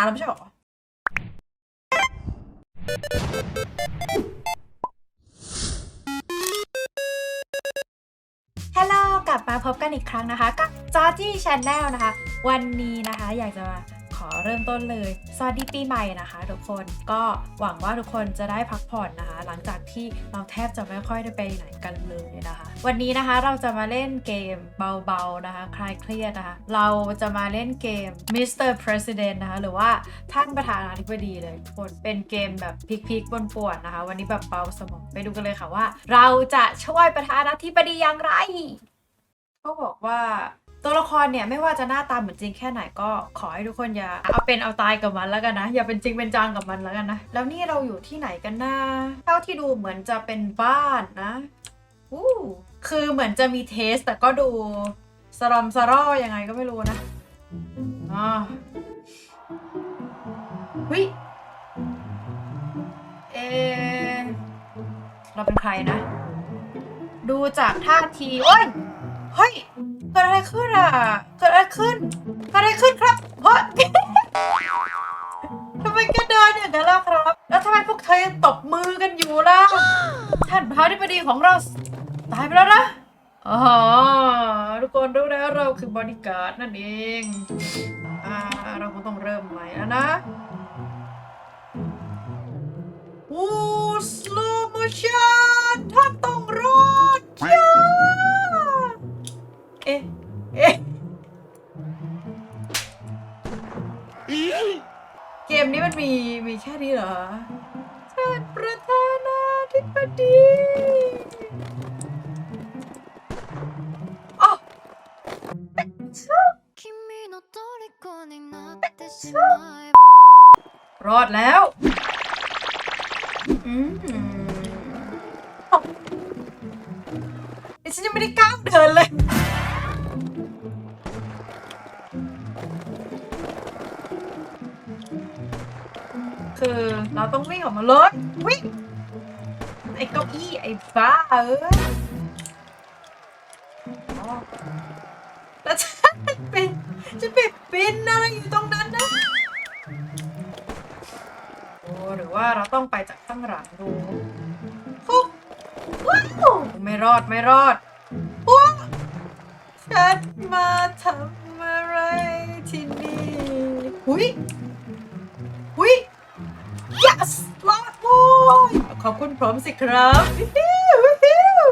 านแล้วไม่ใช่หรอฮัลโหลกลับมาพบกันอีกครั้งนะคะ กับจอจี้ชาแนลนะคะ วันนี้นะคะ อยากจะมา อเริ่มต้นเลย สวัสดีปีใหม่นะคะ ทุกคนก็หวังว่าทุกคนจะได้พักผ่อนนะคะ หลังจากที่เราแทบจะไม่ค่อยได้ไปไหนกันเลยนะคะ วันนี้นะคะเราจะมาเล่นเกมเบาๆนะคะคลายเครียดนะคะ เราจะมาเล่นเกม Mr. President นะคะ หรือว่าท่านประธานาธิบดีเลยทุกคนเป็นเกมแบบพลิกๆปวนๆนะคะ วันนี้แบบเบาสมองไปดูกันเลยค่ะว่า เราจะช่วยประธานาธิบดีอย่างไรเขาบอกว่า ตัวละครเนี่ยไม่ว่าจะหน้าตาเหมือนจริงแค่ไหนก็ขอให้ทุกคนอย่าเอาเป็นเอาตายกับมันแล้วกันนะ อย่าเป็นจริงเป็นจังกับมันแล้วกันนะ แล้วนี่เราอยู่ที่ไหนกันนะเท่าที่ดูเหมือนจะเป็นบ้านนะอู้คือเหมือนจะมีเทส แต่ก็ดูสรอมสรอยังไงก็ไม่รู้นะอ่าวิเอเราเป็นใครนะ ดูจากท่าทีโอ้ยเฮ้ย เกิดอะไรขึ้นอะ เกิดอะไรขึ้นเกิดอะไรขึ้นครับเฮ้ยทำไมแกเดินอย่างนั้นล่ะครับ แล้วทำไมพวกเธอยังตบมือกันอยู่ล่ะ ท่านพระธิบดีของเราตายไปแล้วนะอ๋อทุกคนรู้แล้วเราคือบริการ์ดนั่นเอง อ่า เราคงต้องเริ่มใหม่แล้วนะโอ้สโลโมชันท่านต้องรอดจ้า มนี้มันมีมีแค่นี้เหรอท่านประธานาธิบดีรอดแล้วอืมฉันยังไม่ได้ก้าวเดินเลย คือเราต้องวิ่งออกมาเลยวิ่งไอ้เก้าอี้ไอ้บ้าเออแล้วฉันเป็นจะไปเป็นอะไรอยู่ตรงนั้นนะโอ้หรือว่าเราต้องไปจากข้างหลังดูฟุ๊บว้าวไม่รอดไม่รอดปุ๊บฉันมาทำอะไรที่นี่หุยหุย yes รอดโว้ยขอบคุณพร้อมสิครับวิววิววิว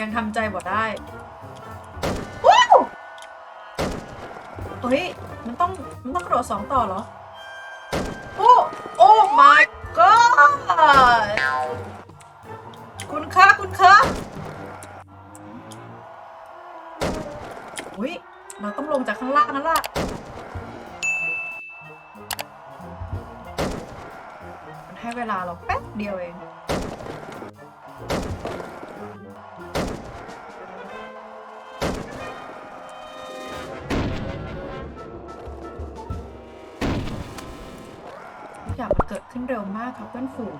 ยังทำใจบ่ได้ว้าวเฮ้ยมันต้องมันต้องกระโดดสองต่อเหรอ โอ้โอ้ my god คุณคะคุณคะ เราต้องลงจากข้างล่างนั่นล่ะมันให้เวลาเราแป๊บเดียวเอง ทุกอย่างมันเกิดขึ้นเร็วมากครับเพื่อนฝูง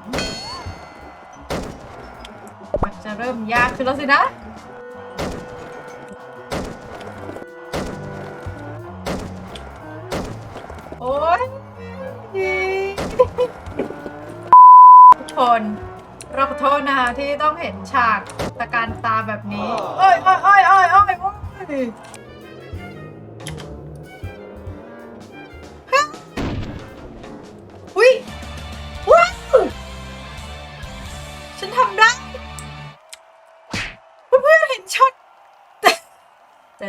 มันจะเริ่มยากขึ้นแล้วสินะ คน เราขอโทษนะคะที่ต้องเห็นฉากตะการตาแบบนี้เอ้ยเอ้ยเอ้ยเอ้ยเอ้ยโอ้ย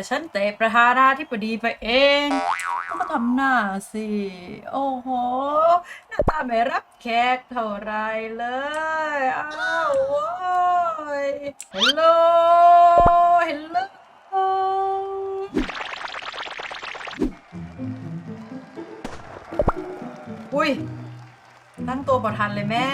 แต่ฉันเตะประธานาธิบดีไปเองก็มาทำหน้าสิ โอ้โห หน้าตาไม่รับแขกเท่าไรเลย อ้าวโว้ยเฮลโลเฮลโลอุ้ยตั้งตัวบอทันเลยแม่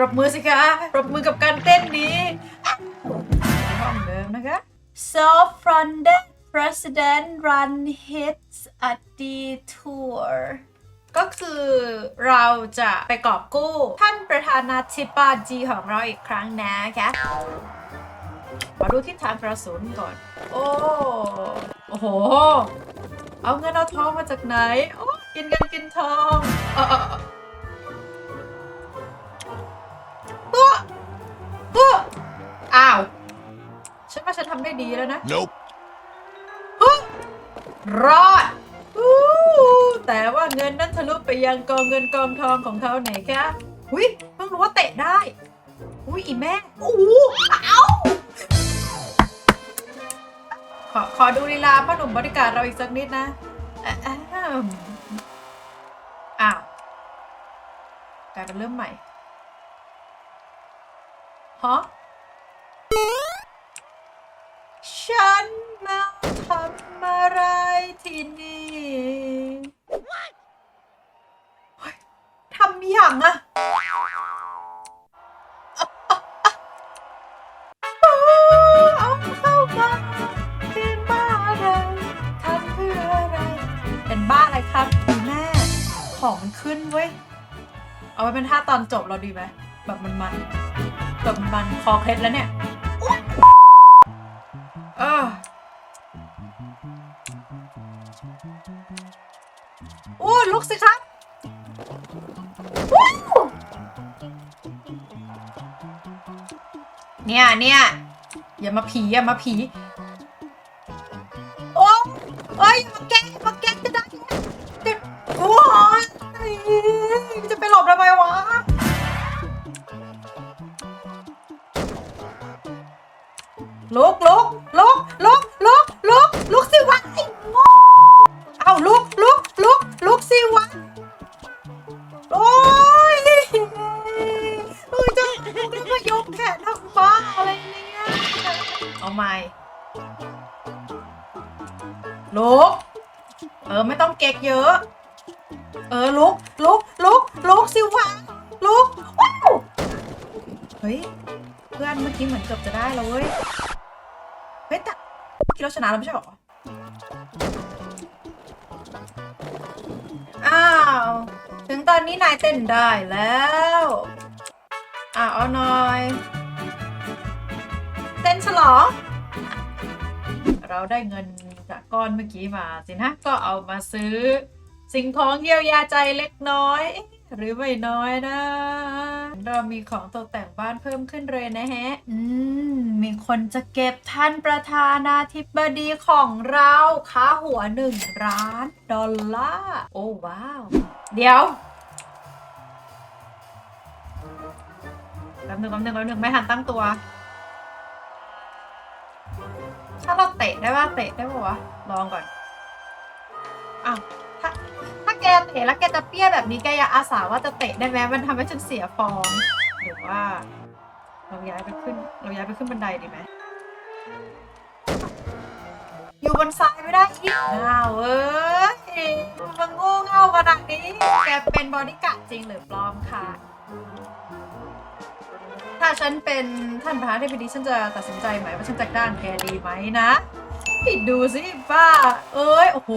ปรบมือสิคะ ปรบมือกับการเต้นนี้ห้องเดิมนะคะ so from the president run hits a detour ก็คือเราจะไปกอบกู้ ท่านประธานาธิบดีของเราอีกครั้งนะคะมาดูทิศทางกระสุนก่อน โอ้โอ้โห เอาเงินเอาทองมาจากไหน โอ้กินเงินกินทอง อ้าว ฉันว่าฉันทำได้ดีแล้วนะ Nope. ฮึรอดอู้แต่ว่าเงินนั้นทะลุไปยังกองเงินกองทองของเขาไหนคะหุยเพิ่งรู้ว่าเตะได้ อุ้ยอีแม่อู้เอ้าขอขอดูลีลาพ่อหนุ่มบริการเราอีกสักนิดนะอะอะอ้าวกลายเป็นเริ่มใหม่ฮะ ฉันมาทำอะไรที่นี่ทำอย่างอะเอาเข้ามาเป็นบ้าอะไรทำเพื่ออะไร เป็นบ้าอะไรครับคุณแม่ ของมันขึ้นเว้ย เอาไว้เป็นท่าตอนจบเราดีไหม แบบมันมันแบบมันคอเคล็ดแล้วเนี่ย ลุกสิครับเนี่ยเนี่ยอย่ามาผีอย่ามาผี โอ้เอ้ยอย่ามาแก้มาแก้จะได้จะโอ้ยจะไปหลบทำไมวะลุกลุกลุก ลุก เออไม่ต้องเก๊กเยอะ เออลุกลุกลุกลุกสิวะลุกว้าวเฮ้ยเพื่อนเมื่อกี้เหมือนเกือบจะได้แล้วเว้ยเฮ้ยแต่เมื่เราชนะแล้วไม่ใช่หรออ้าวถึงตอนนี้นายเต้นได้แล้วอ้าวเอาหน่อย เต้นฉลอง เราได้เงินจากก้อนเมื่อกี้มาสินะ ก็เอามาซื้อ สิ่งของเยียวยาใจเล็กน้อย หรือไม่น้อยนะ เรามีของตกแต่งบ้านเพิ่มขึ้นเลยนะฮะ อืม มีคนจะเก็บท่านประธานาธิบดีของเราค่าหัวหนึ่งล้านดอลลาร์ โอ้ว้าว เดี๋ยวแป๊บนึงแป๊บนึงแป๊บนึงไม่ทันตั้งตัว ถ้าเราเตะได้ป่ะเตะได้ป่ะวะลองก่อนอ้าวถ้าถ้าแกเตะแล้วแกจะเปี้ยแบบนี้แกอย่าอาสาว่าจะเตะได้ไหมมันทำให้ฉันเสียฟอร์มหรือว่า เราย้ายไปขึ้น เราย้ายไปขึ้นบันไดดีไหมอยู่บนซ้ายไม่ได้อีกอ้าวเอ้ยมันโง่เง่าขนาดนี้แกเป็นบอดี้การ์ดจริงหรือปลอมค่ะ ถ้าฉันเป็นท่านประธานาธิบดีฉันจะตัดสินใจไหมว่าฉันจะด้านแกดีไหมนะพี่ดูสิป้า เอ้ย โอ้โห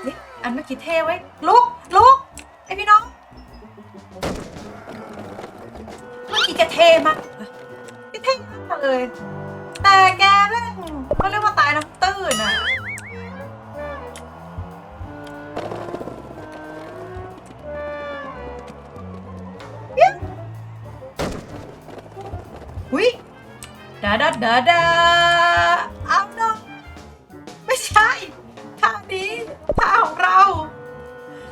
เฮ้ยอันเมื่อกี้เท่ไว้ยลุกลุกไอพี่น้อง เมื่อกี้แกเท่มากแกเท่มากเลย แต่แกแม่งเขาเรียกว่าตายน้ำตื้นอะาดาดาดาเอาเนาะไม่ใช่ท่านี้ท่าของเรา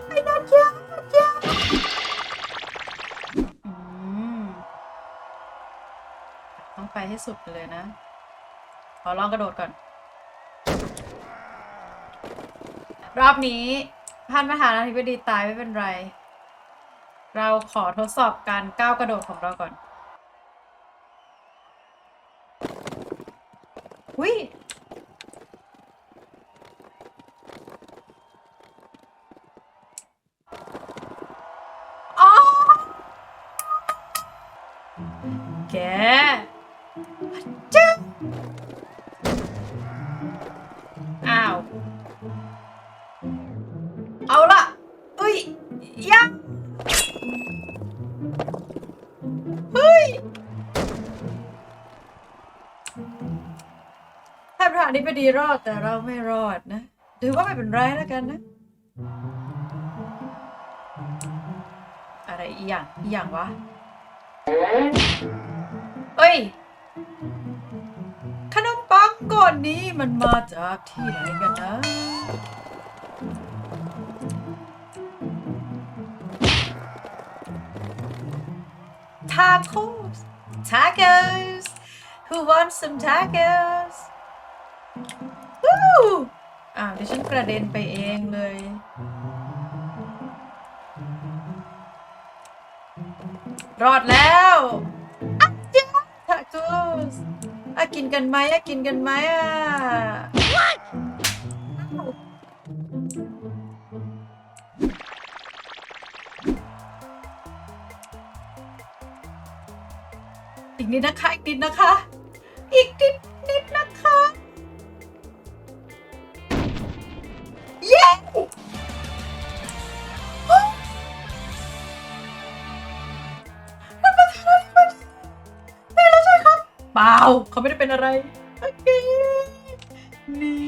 ไอ้นัดยานัดยาอืมต้องไปให้สุดเลยนะ ขอลองกระโดดก่อน รอบนี้ท่านประธานาธิบดีตายไม่เป็นไร เราขอทดสอบการก้าวกระโดดของเราก่อน หุ ท่านประธานนี่ไปดีรอดแต่เราไม่รอดนะถือว่าไม่เป็นไรแล้วกันนะ อะไรอีหยังอีหยังวะเอ้ย ขนมปังก้อนนี้มันมาจากที่ไหนกันนะ tacos tacos who wants some tacos อ้าวเดี๋ยวฉันกระเด็นไปเองเลย รอดแล้วอะเจ้า tacos อะกินกันไหมอะกินกันไหมอะอีกนิดนะคะ อีกนิดนะคะ อีกนิด เปล่าเขาไม่ได้เป็นอะไรโอเคนี่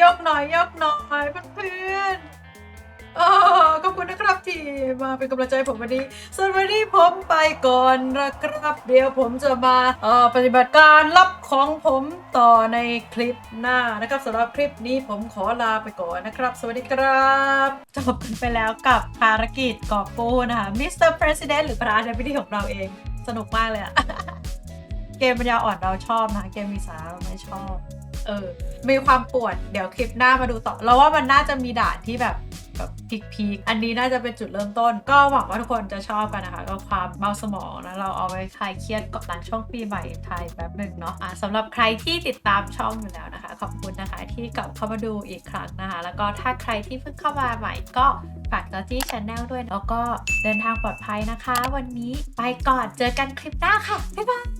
ยกหน่อยยกหน่อยเพื่อนๆเอขอบคุณนะครับที่มาเป็นกำลังใจผมวันนี้ส่วนวันนี้ผมไปก่อนนะครับเดี๋ยวผมจะมาเอ่อปฏิบัติการรับของผมต่อในคลิปหน้านะครับสำหรับคลิปนี้ผมขอลาไปก่อนนะครับ สวัสดีครับจบกันไปแล้วกับภารกิจกอบกู้นะคะมิสเตอร์ประธานหรือประธานาธิบดีของเราเองสนุกมากเลยอะ เกมปัญญาอ่อนเราชอบนะเกมมีสาระเราไม่ชอบ เออ มีความปวดเดี๋ยวคลิปหน้ามาดูต่อ เราว่ามันน่าจะมีด่านที่แบบแบบพีคๆอันนี้น่าจะเป็นจุดเริ่มต้น ก็หวังว่าทุกคนจะชอบกันนะคะ ก็ความเบาสมองนะเราเอาไว้คลายเครียดก่อนหลังช่วงปีใหม่ไทยแป๊บหนึ่งเนาะอะสำหรับใครที่ติดตามช่องอยู่แล้วนะคะ ขอบคุณนะคะที่กลับเข้ามาดูอีกครั้งนะคะ แล้วก็ถ้าใครที่เพิ่งเข้ามาใหม่ก็ฝากจอจี้ชาแนลด้วย แล้วก็เดินทางปลอดภัยนะคะ วันนี้ไปก่อนเจอกันคลิปหน้าค่ะบ๊ายบาย